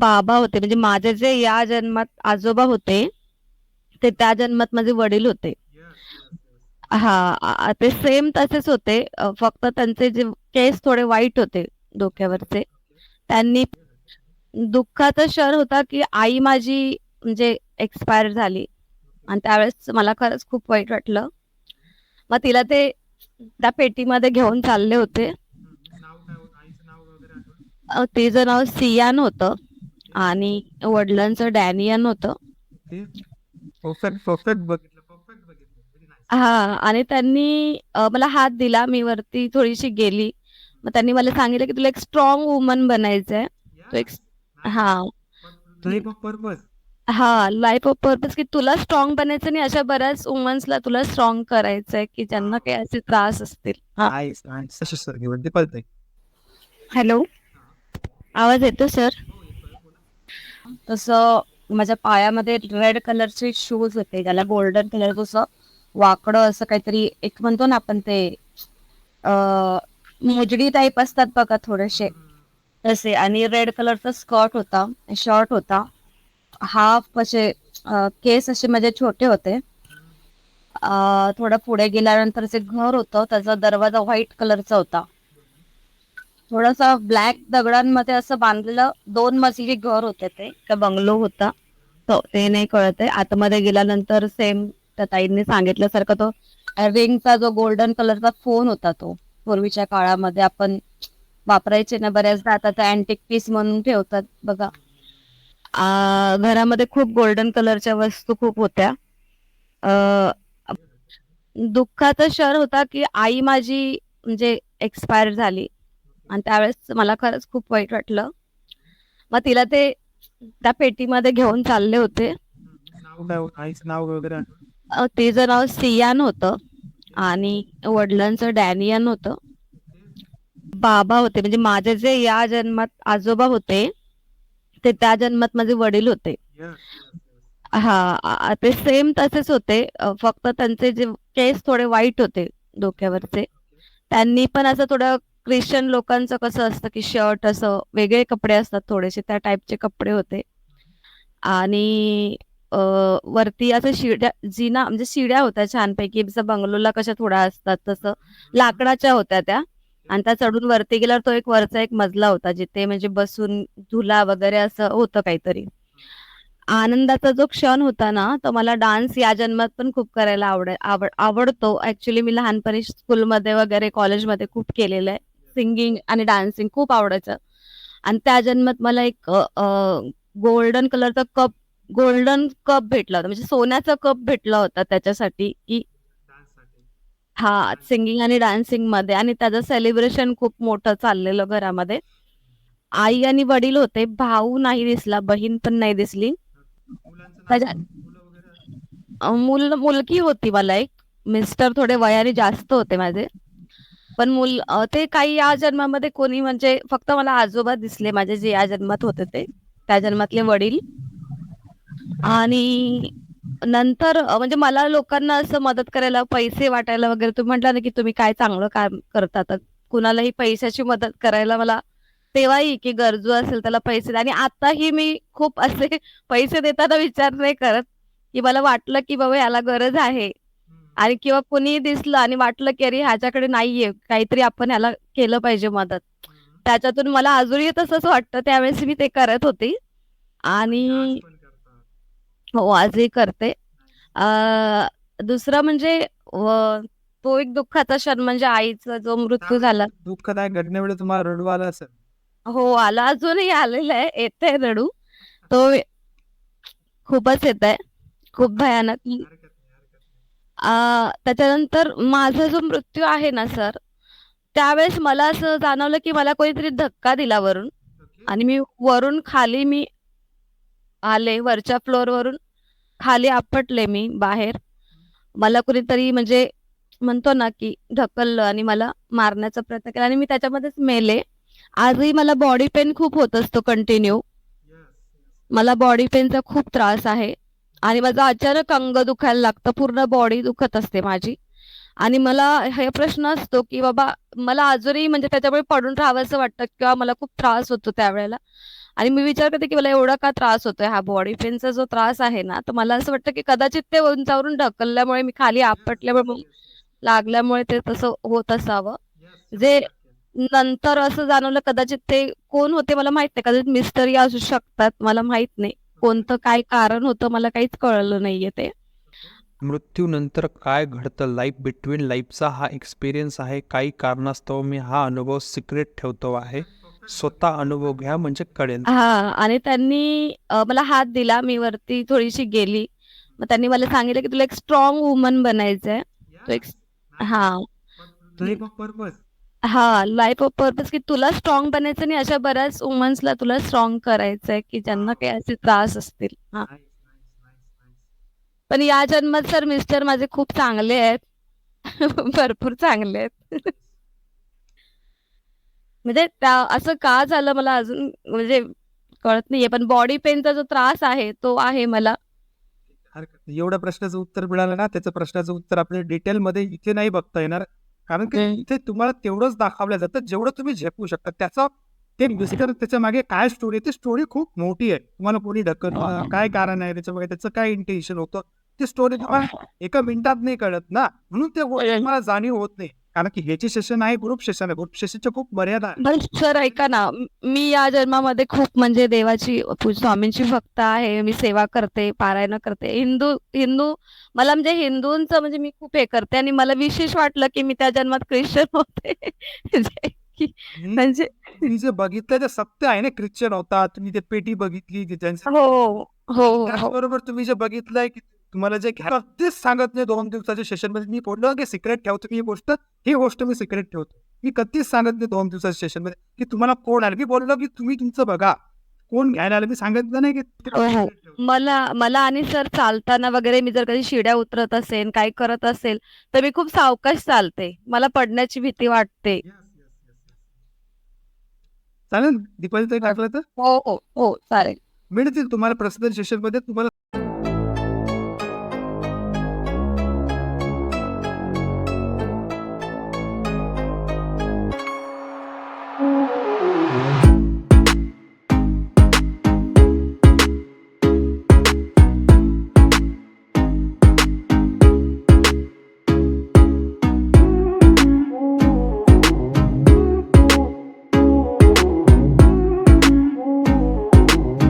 बाबा होते. म्हणजे माझे जे या जन्मात आजोबा होते ते त्या जन्मात माझे वडील होते. हा ते सेम तसेच होते. फक्त त्यांचे जे केस थोडे वाईट होते डोक्यावरचे. त्यांनी दुःखाचा क्षण होता की आई माझी म्हणजे एक्सपायर झाली. आणि त्यावेळेस मला खरंच खूप वाईट वाटलं. मग तिला ते त्या पेटीमध्ये घेऊन चालले होते. तिचं नाव सियान होतं. आणि वडिलांचं डॅनियन होतं. परफेक्ट परफेक्ट बघितलं परफेक्ट बघितलं Very nice. हा आणि त्यांनी मला हात दिला मी वरती थोडीशी गेली. मग त्यांनी मला सांगितलं की तुला एक स्ट्रॉंग वुमन बनायचंय. तो एक Nice. हा. purpose. हा लाईफ ऑफ पर्पज की तुला स्ट्रॉंग बनायचं आणि अशा बऱ्याच वुमन्सला तुला स्ट्रॉंग करायचंय की ज्यांना काही असे त्रास असतील. हा. सर घेऊन ते हॅलो. आवाज येतो सर? तसं माझ्या पायामध्ये रेड कलरचे शूज होते. ज्याला गोल्डन कलर कसं वाकडं असं काहीतरी एक म्हणतो ना आपण ते मोजडी टाईप असतात बघा थोडेसे. तसे आणि रेड कलरचा स्कर्ट होता शर्ट होता. हाफ असे केस असे माझे छोटे होते. थोडं पुढे गेल्यानंतर जे घर होतं. त्याचा दरवाजा व्हाईट कलरचा होता. थोडासा ब्लॅक दगडांमध्ये असं बांधलेलं दोन मजली घर होते ते. बंगलो होता. तो ते नाही कळत आहे. आतमध्ये गेल्यानंतर सेम त्या ताईंनी सांगितल्यासारखं तो रिंगचा जो गोल्डन कलरचा फोन होता तो पूर्वीच्या काळामध्ये आपण वापरायचे ना बऱ्याचदा. आता त्या अँटिक पीस म्हणून ठेवतात बघा. घरामध्ये खूप गोल्डन कलरच्या वस्तू खूप होत्या. अ, दुःखाचा शर होता की आई माझी म्हणजे एक्सपायर झाली. आणि त्यावेळेस मला खरंच खूप वाईट वाटलं. मग तिला ते त्या पेटीमध्ये घेऊन चालले होते. नाव नाव आईचं नाव वगैरे? आठवतं? अ, तिचं नाव सियान होतं. आणि वडिलांचं डॅनियन होतं. बाबा होते. म्हणजे माझे जे या जन्मात आजोबा होते ते त्या जन्मात माझे वडील होते. हा आ- ते सेम तसेच होते. अ, फक्त त्यांचे जे केस थोडे वाईट होते डोक्यावरचे. त्यांनी पण असं थोडं ख्रिश्चन लोकांचं कसं असतं की शर्ट असं वेगळे कपडे असतात थोडेसे त्या टाईपचे कपडे होते. आणि वरती असं शिड्या जिना म्हणजे शिड्या होत्या छानपैकी. जसं बंगलोला कशा थोड्या असतात तसं लाकडाच्या होत्या त्या. आणि त्या चढून वरती गेल्यावर तो एक वरचा एक मजला होता जिथे म्हणजे बसून झुला वगैरे असं होतं काहीतरी. आनंदाचा जो क्षण होता ना तो मला डान्स या जन्मात पण खूप करायला आवड आवड आवडतो. ऍक्च्युली मी लहानपणी स्कूलमध्ये वगैरे कॉलेजमध्ये खूप केलेलं आहे. सिंगिंग आणि डान्सिंग खूप आवडायचं. आणि त्या जन्मात मला एक गोल्डन कलरचा कप गोल्डन कप भेटला होता. म्हणजे सोन्याचा कप भेटला होता त्याच्यासाठी की. हा सिंगिंग आणि डान्सिंगमध्ये. आणि त्याचं सेलिब्रेशन खूप मोठं चाललेलं घरामध्ये. आई आणि वडील होते. भाऊ नाही दिसला बहीण पण नाही दिसली. त्याच्या- मुल मुलगी होती मला एक. मिस्टर थोडे वयाने जास्त होते माझे. पण मुल ते काही या जन्मामध्ये कोणी म्हणजे फक्त मला आजोबा दिसले माझे जे या जन्मात होते ते त्या जन्मातले वडील आणि नंतर म्हणजे मला लोकांना असं मदत करायला पैसे वाटायला वगैरे तुम्ही म्हटलं ना की तुम्ही काय चांगलं काम करता तर कुणालाही पैशाची मदत करायला मला तेव्हाही की गरजू असेल त्याला पैसे. आणि आताही मी खूप असे पैसे देताना विचार नाही करत की मला वाटलं की बाबा याला गरज आहे. आणि किंवा कुणी दिसलं आणि वाटलं की अरे ह्याच्याकडे नाहीये काहीतरी आपण ह्याला केलं पाहिजे मदत. त्याच्यातून मला अजूनही तसंच वाटतं त्यावेळेस मी ते करत होती. आणि करतात. हो आजही करते. अ, दुसरं म्हणजे तो एक दुःखाचा क्षण म्हणजे आईचा जो मृत्यू झाला. दुःखदायक घटनेवेळी तुम्हाला रडू आलं असेल. हो आला. अजूनही आलेला आहे. येते रडू. तो खूपच येत आहे खूप भयानक. त्याच्यानंतर माझा जो मृत्यू आहे ना सर त्यावेळेस मला असं जाणवलं की मला कोणीतरी धक्का दिला वरून. आणि मी वरून खाली मी आले वरच्या फ्लोअर वरून. खाली आपटले मी बाहेर. मला कुणीतरी म्हणजे म्हणतो ना की ढकललं आणि मला मारण्याचा प्रयत्न केला आणि मी त्याच्यामध्येच मेले. आजही मला बॉडी पेन खूप होत असतो कंटिन्यू. मला बॉडी पेनचा खूप त्रास आहे. आणि माझा अचानक अंग दुखायला लागतं पूर्ण बॉडी दुखत असते माझी. आणि मला हे प्रश्न असतो की बाबा मला अजूनही म्हणजे त्याच्यामुळे पडून राहावंसं वाटतं किंवा मला खूप त्रास होतो त्यावेळेला. आणि मी विचार करते की मला एवढा का त्रास होतोय? हा बॉडी पेनचा जो त्रास आहे ना तर मला असं वाटतं की कदाचित ते उंचावरून ढकलल्यामुळे मी खाली आपटल्यामुळे मग लागल्यामुळे ते तसं होत असावं. जे नंतर असं जाणवलं कदाचित ते कोण होते मला माहीत नाही. कदाचित मिस्टरी असू शकतात मला माहीत नाही. कोणतं काय कारण होतं मला काहीच कळलं नाहीये ते. मृत्यूनंतर काय घडतं? लाईफ बिटवीन लाईफचा हा एक्सपिरियन्स आहे. काही कारणास्तव मी हा अनुभव सिक्रेट ठेवतो आहे. स्वतः अनुभव घ्या म्हणजे कळेल. हा आणि त्यांनी मला हात दिला. मी वरती थोडीशी गेली. मग त्यांनी मला सांगितलं की तुला एक स्ट्रॉंग वुमन बनायचंय. तो एक हा. पर्पज हा लाईफ ऑफ पर्पज की तुला स्ट्रॉंग बनायचं आणि अशा बऱ्याच वुमन्सला तुला स्ट्रॉंग करायचंय की ज्यांना काही असे त्रास असतील. हा. पण या जन्मात सर मिस्टर माझे खूप चांगले आहेत. भरपूर चांगले आहेत. म्हणजे त्या असं का झालं मला अजून म्हणजे कळत नाहीये पण बॉडी पेनचा जो त्रास आहे तो आहे मला. हरकत नाही. एवढ्या प्रश्नाचं उत्तर मिळालं ना त्याचं प्रश्नाचं उत्तर आपल्याला डिटेलमध्ये इथे नाही बघता येणार. कारण की. इथे तुम्हाला तेवढंच दाखवलं जातं जेवढं तुम्ही झेपू शकता. त्याचा ते मिस्टर त्याच्यामागे काय स्टोरी आहे ती स्टोरी खूप मोठी आहे. तुम्हाला कोणी ढकल काय कारण आहे त्याच्यामागे त्याचं काय इंटेन्शन होतं ती स्टोरी तुम्हाला एका मिनिटात नाही कळत ना. म्हणून ते तुम्हाला जाणीव होत नाही. कारण की ह्याचे सेशन आहे ग्रुप सेशन आहे. ग्रुप सेशनच्या खूप मर्यादा आहे पण सर ऐका ना म- या जन्मामध्ये खूप म्हणजे देवाची स्वामींची भक्त आहे. मी सेवा करते पारायण करते. हिंदू हिंदू मला म्हणजे हिंदूंचं म्हणजे मी खूप हे करते आणि मला विशेष वाटलं की मी त्या जन्मात ख्रिश्चन होते. जे की आणि म्हणजे तुम्ही जे बघितलं ते सत्य आहे ना ख्रिश्चन होता तुम्ही ते पेटी बघितली की त्यांचं हो हो हो हो. त्याचबरोबर तुम्ही जे बघितलंय की तुम्हाला जे घ्या सांगत नाही दोन दिवसाच्या सेशनमध्ये. मी बोललो की सिक्रेट ठेवतो मी ही गोष्ट ही गोष्ट मी सिक्रेट ठेवतो. मी कधीच सांगत नाही दोन दिवसाच्या सेशनमध्ये. की तुम्हाला कोण आलं? मी बोललो की तुम्ही तुमचं बघा. कोण घ्यायला आलं? मी सांगितलं नाही की. मला मला आणि सर चालताना वगैरे मी जर कधी शिड्या उतरत असेल काय करत असेल तर मी खूप सावकाश चालते. मला पडण्याची भीती वाटते. चालेल? दीपाली ताई टाकलं तर? हो हो हो चालेल. मिळतील तुम्हाला प्रसिद्ध सेशनमध्ये. तुम्हाला